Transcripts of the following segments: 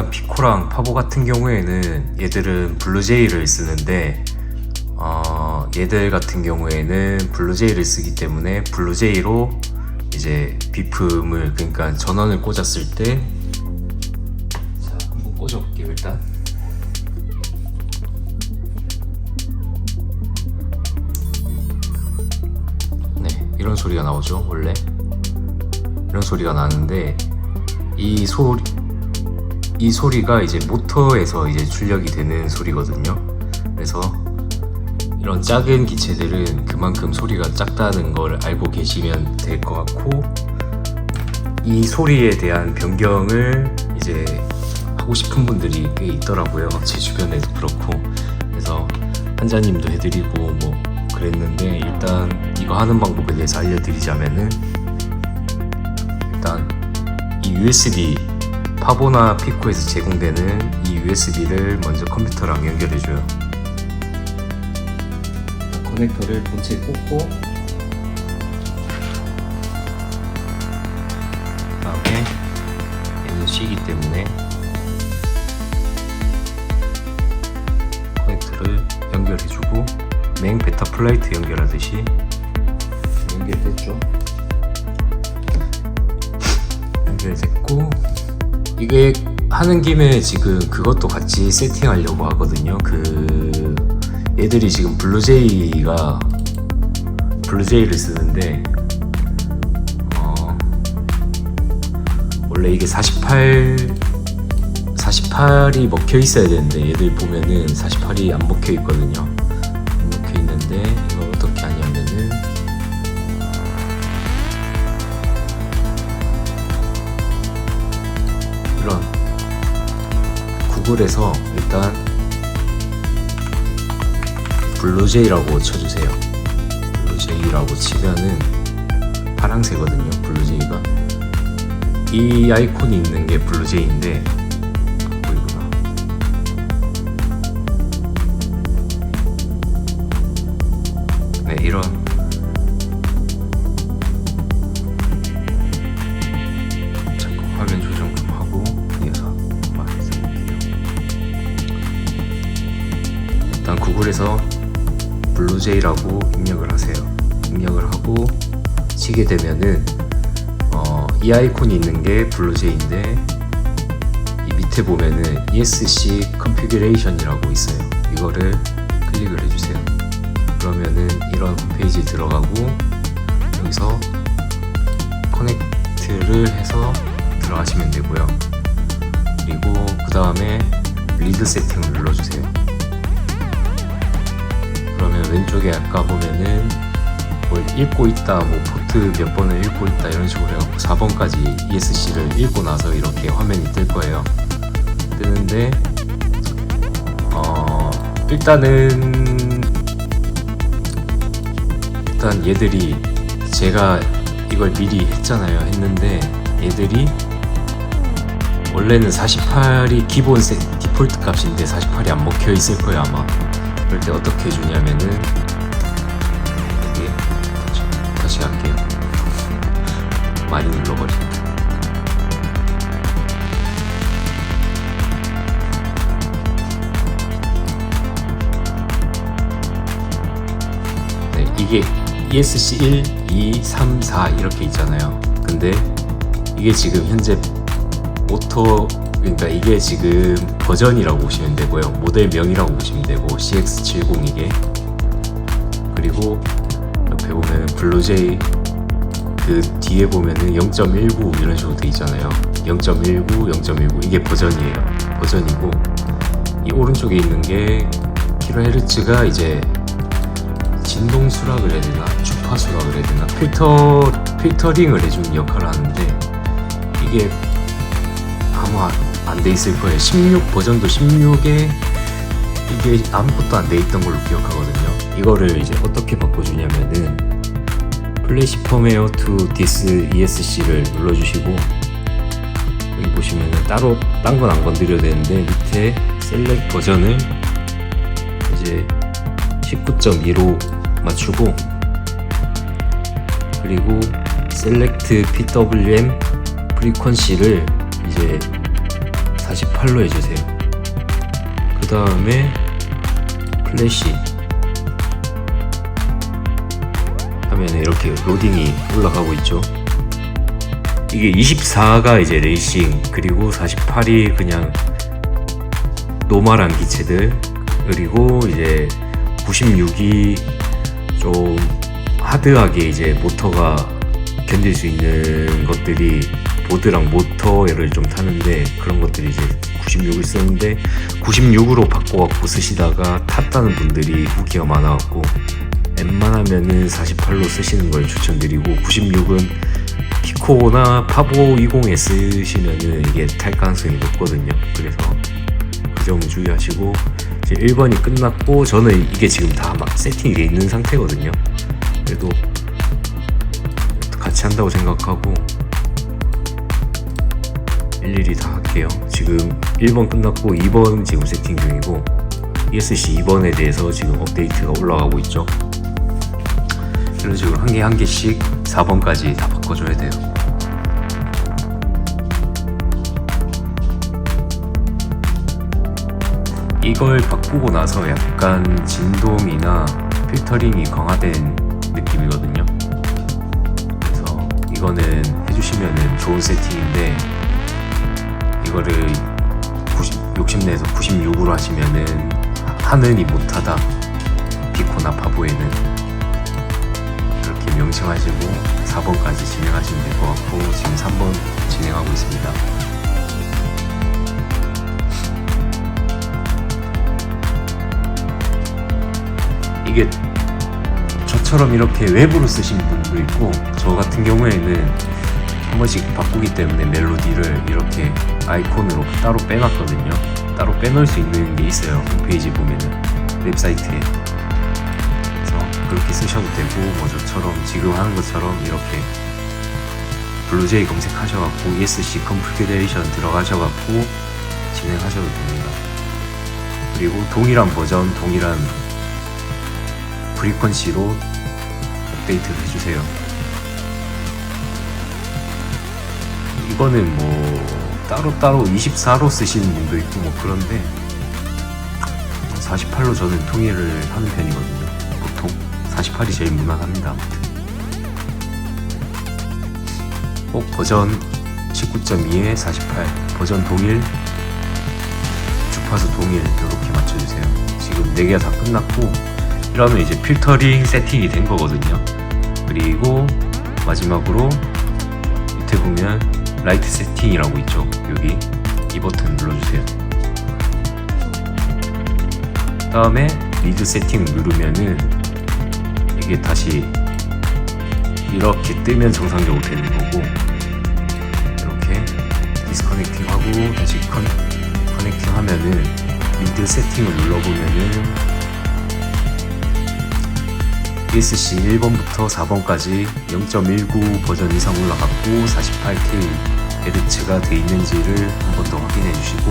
일단 피코랑 파보 같은 경우에는 얘들은 블루제이를 쓰는데 어, 얘들 같은 경우에는 블루제이를 쓰기 때문에 블루제이로 이제 비품을 그러니까 전원을 꽂았을 때 자, 한번 꽂아볼게요 일단. 네 이런 소리가 나오죠 원래. 이런 소리가 나는데 이 소리 이 소리가 이제 모터에서 이제 출력이 되는 소리거든요. 그래서 이런 작은 기체들은 그만큼 소리가 작다는 걸 알고 계시면 될 것 같고 이 소리에 대한 변경을 이제 하고 싶은 분들이 꽤 있더라고요. 제 주변에도 그렇고 그래서 한자님도 해드리고 뭐 그랬는데 일단 이거 하는 방법에 대해서 알려드리자면은 일단 이 USB 파보나 피코에서 제공되는 이 USB를 먼저 컴퓨터랑 연결해줘요. 커넥터를 본체에 꽂고 그다음에 얘는 C이기 때문에 커넥터를 연결해주고 맹 베타 플라이트 연결하듯이 연결됐죠. 연결됐고 이게 하는 김에 지금 그것도 같이 세팅하려고 하거든요. 그 얘들이 지금 블루제이가 블루제이를 쓰는데 어 원래 이게 48 48이 먹혀 있어야 되는데 얘들 보면은 48이 안 먹혀 있거든요. 안 먹혀 있는데 구글에서 일단 블루제이라고 쳐주세요. 블루제이라고 치면은 파랑새거든요. 블루제이가 이 아이콘이 있는 게 블루제이인데 구글에서 블루제이라고 입력을 하세요. 입력을 하고 치게 되면은 어, 이 아이콘이 있는 게 블루제이인데 이 밑에 보면은 ESC 컨피규레이션이라고 있어요. 이거를 클릭을 해주세요. 그러면은 이런 홈페이지 들어가고 여기서 커넥트를 해서 들어가시면 되고요. 그리고 그 다음에 리드 세팅을 눌러주세요. 그러면 왼쪽에 아까 보면은 뭘 읽고 있다, 뭐 포트 몇 번을 읽고 있다 이런 식으로 해갖고 4번까지 ESC를 읽고 나서 이렇게 화면이 뜰 거예요. 뜨는데 어 일단은 일단 얘들이 제가 이걸 미리 했잖아요. 했는데 얘들이 원래는 48이 기본 세, 디폴트 값인데 48이 안 먹혀 있을 거예요 아마. 그럴 때 어떻게 해주냐면은 여기 다시, 다시 할게요. 많이 눌러버리니까. 네, 이게 ESC 1, 2, 3, 4 이렇게 있잖아요. 근데 이게 지금 현재 모터 그러니까 이게 지금 버전이라고 보시면 되고요. 모델명이라고 보시면 되고 CX70 이게 그리고 옆에 보면 블루제이 그 뒤에 보면은 0.19 이런 식으로 돼 있잖아요. 0.19, 0.19 이게 버전이에요. 버전이고 이 오른쪽에 있는 게 킬로헤르츠가 이제 진동수락을 해야 되나 주파수락을 해야 되나 필터 필터링을 해주는 역할을 하는데 이게 아마 안 돼 있을 거예요. 16 버전도 16에 이게 아무것도 안 돼 있던 걸로 기억하거든요. 이거를 이제 어떻게 바꿔주냐면은 플래시 펌웨어 to this ESC를 눌러주시고 여기 보시면은 따로 딴 건 안 건드려야 되는데 밑에 셀렉 버전을 이제 19.2로 맞추고 그리고 셀렉트 PWM 프리퀀시를 이제 48로 해주세요. 그 다음에 플래시 하면 이렇게 로딩이 올라가고 있죠. 이게 24가 이제 레이싱 그리고 48이 그냥 노멀한 기체들 그리고 이제 96이 좀 하드하게 이제 모터가 견딜 수 있는 것들이 보드랑 모터를 좀 타는데 그런 것들이 이제 96을 쓰는데 96으로 바꿔갖고 쓰시다가 탔다는 분들이 후기가 많아갖고 웬만하면은 48로 쓰시는 걸 추천드리고 96은 피코나 파보 20에 쓰시면은 이게 탈 가능성이 높거든요. 그래서 그 점은 주의하시고 이제 1번이 끝났고 저는 이게 지금 다 막 세팅이 돼 있는 상태거든요. 그래도 같이 한다고 생각하고 일일이 다 할게요. 지금 1번 끝났고 2번 지금 세팅 중이고 ESC 2번에 대해서 지금 업데이트가 올라가고 있죠. 이런 식으로 한 개 한 개씩 4번까지 다 바꿔줘야 돼요. 이걸 바꾸고 나서 약간 진동이나 필터링이 강화된 느낌이거든요. 그래서 이거는 해주시면 좋은 세팅인데 이거를 90, 욕심내서 96으로 하시면은 하느니 못하다 피코나 파보에는 그렇게 명심하시고 4번까지 진행하시면 될 것 같고 지금 3번 진행하고 있습니다. 이게 저처럼 이렇게 외부로 쓰시는 분도 있고 저 같은 경우에는 한 번씩 바꾸기 때문에 멜로디를 이렇게 아이콘으로 따로 빼놨거든요. 따로 빼놓을 수 있는 게 있어요. 홈페이지 보면은 웹사이트에. 그래서 그렇게 쓰셔도 되고 뭐 저처럼 지금 하는 것처럼 이렇게 블루제이 검색하셔갖고 ESC 컨피그레이션 들어가셔갖고 진행하셔도 됩니다. 그리고 동일한 버전, 동일한 프리퀀시로 업데이트를 해주세요. 이거는 뭐 따로따로 24로 쓰시는 분도 있고 뭐 그런데 48로 저는 통일을 하는 편이거든요. 보통 48이 제일 무난합니다. 아무튼. 꼭 버전 19.2에 48 버전 동일 주파수 동일 이렇게 맞춰주세요. 지금 4개가 다 끝났고 이러면 이제 필터링 세팅이 된 거거든요. 그리고 마지막으로 밑에 보면 라이트 세팅이라고 있죠. 여기 이 버튼 눌러주세요. 다음에 리드 세팅 누르면은 이게 다시 이렇게 뜨면 정상적으로 되는 거고 이렇게 디스커넥팅 하고 다시 컨, 커넥팅 하면은 리드 세팅을 눌러보면은 ESC 1번부터 4번까지 0.19 버전 이상 올라갔고 48K 헤드츠가 돼 있는지를 한 번 더 확인해 주시고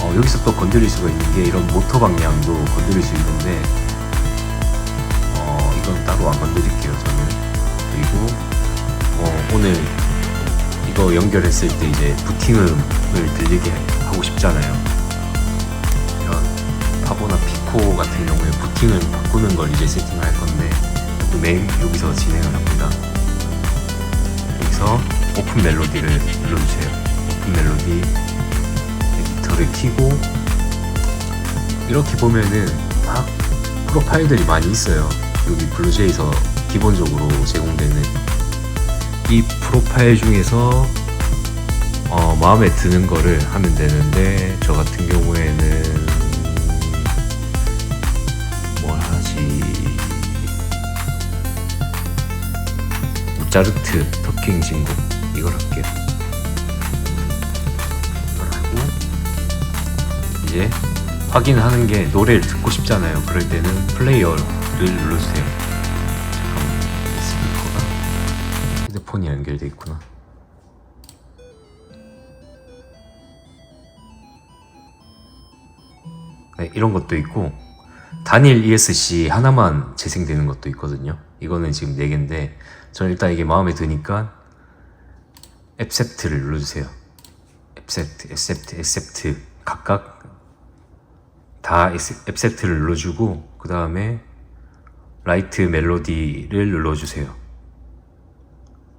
어, 여기서 또 건드릴 수가 있는 게 이런 모터 방향도 건드릴 수 있는데 어, 이건 따로 안 건드릴게요 저는. 그리고 어, 오늘 이거 연결했을 때 이제 부팅음을 들리게 하고 싶잖아요. 이런 파보나 피 코 같은 경우에 부팅을 바꾸는 걸 이제 세팅을 할 건데 또 메인 여기서 진행을 합니다. 여기서 오픈 멜로디를 눌러주세요. 오픈 멜로디 에디터를 키고 이렇게 보면은 막 프로파일들이 많이 있어요. 여기 블루제이에서 기본적으로 제공되는 이 프로파일 중에서 어, 마음에 드는 거를 하면 되는데 저 같은 경우에는 모차르트 터킹 진곡 이걸 할게요. 하고 이제 확인하는 게 노래를 듣고 싶잖아요. 그럴 때는 플레이어를 눌러주세요. 잠깐만 스피커가 휴대폰이 연결돼 있구나. 네, 이런 것도 있고 단일 ESC 하나만 재생되는 것도 있거든요. 이거는 지금 4개인데 저는 일단 이게 마음에 드니까 앱세트를 눌러주세요. accept, accept, accept 각각 다 accept를 눌러주고 그 다음에 라이트 멜로디를 눌러주세요.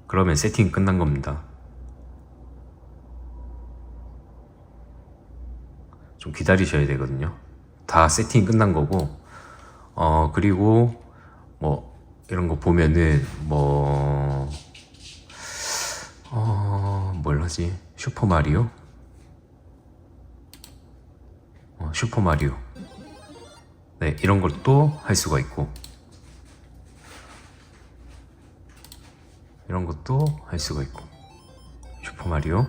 그러면 세팅 끝난 겁니다. 좀 기다리셔야 되거든요. 다 세팅 끝난 거고, 어, 그리고 뭐, 이런 거 보면은, 뭐, 어, 뭘 하지? 슈퍼 마리오? 어, 슈퍼 마리오. 네, 이런 것도 할 수가 있고, 이런 것도 할 수가 있고, 슈퍼 마리오.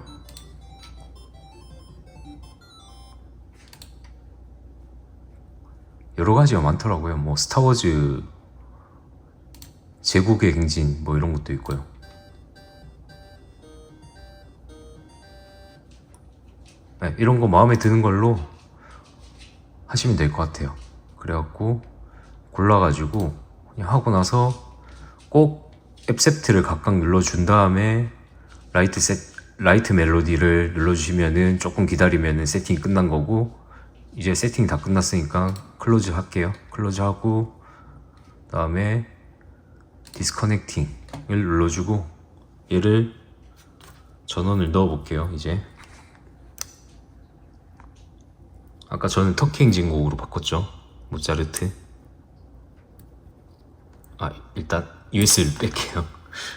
여러 가지가 많더라고요. 뭐 스타워즈 제국의 행진 뭐 이런 것도 있고요. 네, 이런 거 마음에 드는 걸로 하시면 될 것 같아요. 그래갖고 골라가지고 그냥 하고 나서 꼭 앱셉트를 각각 눌러준 다음에 라이트 셋 라이트 멜로디를 눌러주시면은 조금 기다리면은 세팅이 끝난 거고 이제 세팅 다 끝났으니까 클로즈 할게요. 클로즈 하고 다음에 디스커넥팅을 눌러주고 얘를 전원을 넣어 볼게요. 이제 아까 저는 터키 행진곡으로 바꿨죠. 모차르트. 아 일단 USB를 뺄게요.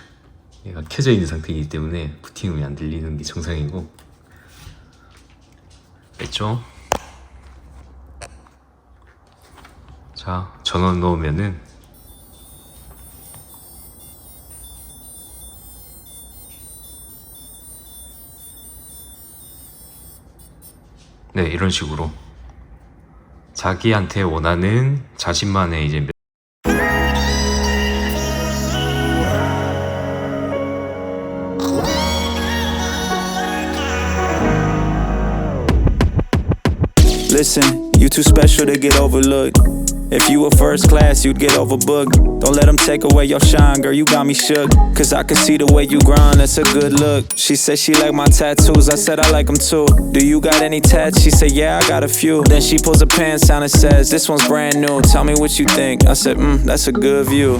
얘가 켜져 있는 상태이기 때문에 부팅음이 안 들리는 게 정상이고 뺐죠. 자, 전원 넣으면은 네, 이런 식으로 자기한테 원하는 자신만의 이제 Listen, you too special to get overlooked. If you were first class, you'd get overbooked. Don't let them take away your shine, girl. You got me shook. Cause I can see the way you grind, that's a good look. She said she like my tattoos, I said I like them too. Do you got any tats? She said, Yeah, I got a few. Then she pulls her pants down and says, This one's brand new. Tell me what you think. I said, Mm, that's a good view.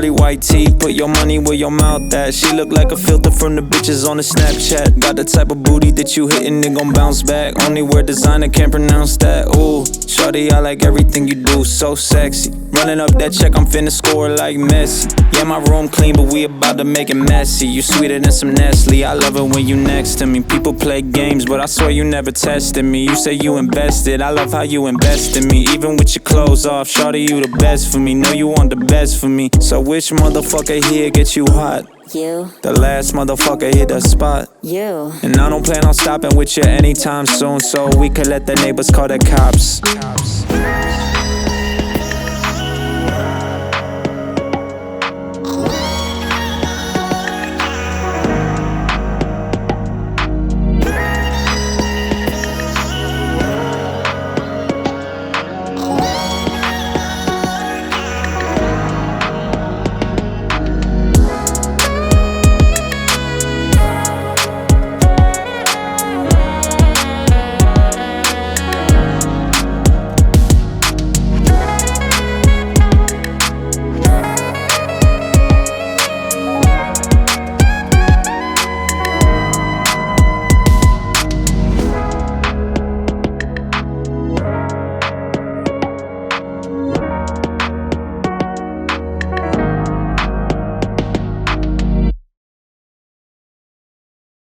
Pearly white teeth, put your money where your mouth at. She look like a filter from the bitches on the Snapchat. Got the type of booty that you hitting and gon' bounce back. Only wear designer, can't pronounce that. Ooh, shorty, I like everything you do, so sexy. Running up that check, I'm finna score like Messi. Yeah, my room clean, but we about to make it messy. You sweeter than some Nestle. I love it when you next to me. People play games, but I swear you never tested me. You say you invested, I love how you invest in me. Even with your clothes off, shorty, you the best for me. Know you want the best for me. So which motherfucker here get you hot? You, The last motherfucker hit the spot. you. And I don't plan on stopping with you anytime soon, so we could let the neighbors call the cops. cops.